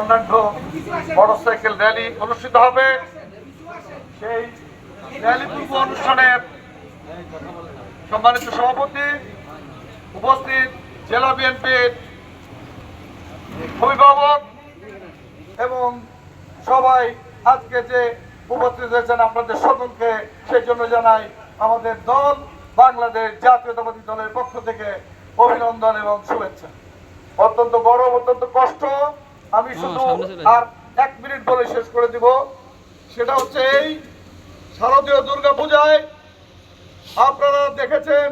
বর্ণাঢ্য motorcycle rally অনুষ্ঠিত হবে। সেই র্যালি পূর্ব অনুষ্ঠানের সম্মানিত সভাপতি উপস্থিত জেলা বিএনপির অভিভাবক এবং সবাই আজকে যে উপস্থিত হয়েছেন আপনাদের সকলকে, সেই জন্য জানাই আমাদের দল বাংলাদেশ জাতীয়তাবাদী দলের পক্ষ থেকে অভিনন্দন এবং শুভেচ্ছা। অত্যন্ত গরম অত্যন্ত কষ্ট আমি শুধু আর এক মিনিট বলে শেষ করে দিব। সেটা হচ্ছে এই শারদীয় দুর্গা পূজায় আপনারা দেখেছেন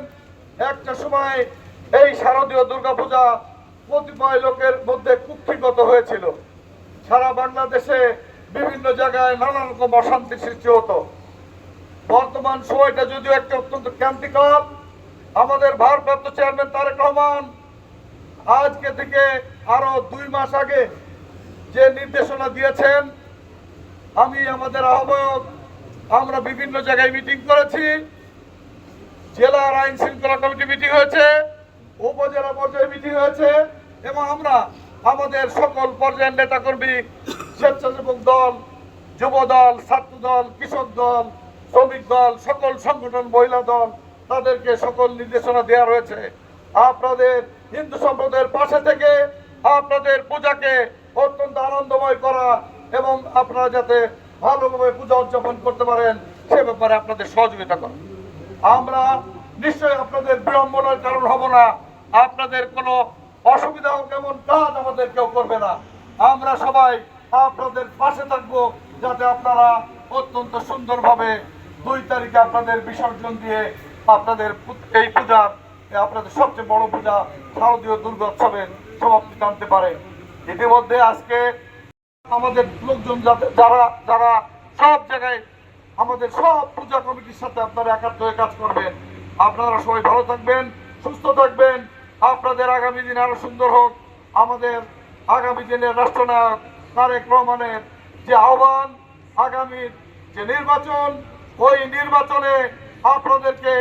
একটা সময় এই শারদীয় দুর্গা পূজা কতিপয় লোকের মধ্যে কুক্ষিগত হয়েছিল। সারা বাংলাদেশে বিভিন্ন জায়গায় নানা রকম অশান্তি সৃষ্টি হতো। বর্তমান সময়টা যদিও একটা অত্যন্ত ক্রান্তিকাল আমাদের ভারপ্রাপ্ত চেয়ারম্যান তারেক রহমান আজকে থেকে আরও দুই মাস আগে যে নির্দেশনা দিয়েছেন, আমি আমাদের আহ্বায়ক, আমরা বিভিন্ন জায়গায় মিটিং করেছি। জেলার আইন শৃঙ্খলা কমিটি মিটিং হয়েছে, উপজেলা পর্যায়ে মিটিং হয়েছে, এবং আমরা আমাদের সকল পর্যায়ের নেতাকর্মী, স্বেচ্ছাসেবক দল, যুব দল, ছাত্র দল, কৃষক দল, শ্রমিক দল, সকল সংগঠন, মহিলা দল, তাদেরকে সকল নির্দেশনা দেওয়া রয়েছে। আপনাদের হিন্দু সম্প্রদায়ের পাশে থেকে আপনাদের পূজাকে অত্যন্ত আনন্দময় করা এবং আপনারা যাতে ভালোভাবে পূজা উদযাপন করতে পারেন, সে ব্যাপারে আপনাদের সহযোগিতা করা। আমরা নিশ্চয়ই আপনাদের বিড়ম্বনার কারণ হব না। আপনাদের কোনো অসুবিধা হোক এমন কাজ আমাদের কেউ করবে না। আমরা সবাই আপনাদের পাশে থাকব যাতে আপনারা অত্যন্ত সুন্দরভাবে দুই তারিখে আপনাদের বিসর্জন দিয়ে আপনাদের এই পূজার আপনাদের সবচেয়ে বড় পূজা শারদীয় দুর্গোৎসবের সমাপ্তি টানতে পারে। ইতিমধ্যে আজকে আমাদের লোকজন যারা যারা সব জায়গায় আমাদের সব পূজা কমিটির সাথে আপনারা একাত্ম হয়ে কাজ করবেন। আপনারা সবাই ভালো থাকবেন, সুস্থ থাকবেন। আপনাদের আগামী দিন আরও সুন্দর হোক। আমাদের আগামী দিনের রাষ্ট্রনায়ক তারেক রহমানের যে আহ্বান, আগামী যে নির্বাচন, ওই নির্বাচনে আপনাদেরকে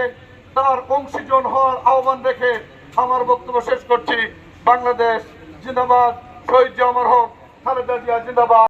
তার অংশীজন হওয়ার আহ্বান রেখে আমার বক্তব্য শেষ করছি। বাংলাদেশ জিন্দাবাদ। শহীদ জামর হক খালেদা জিয়া জিন্দাবাদ।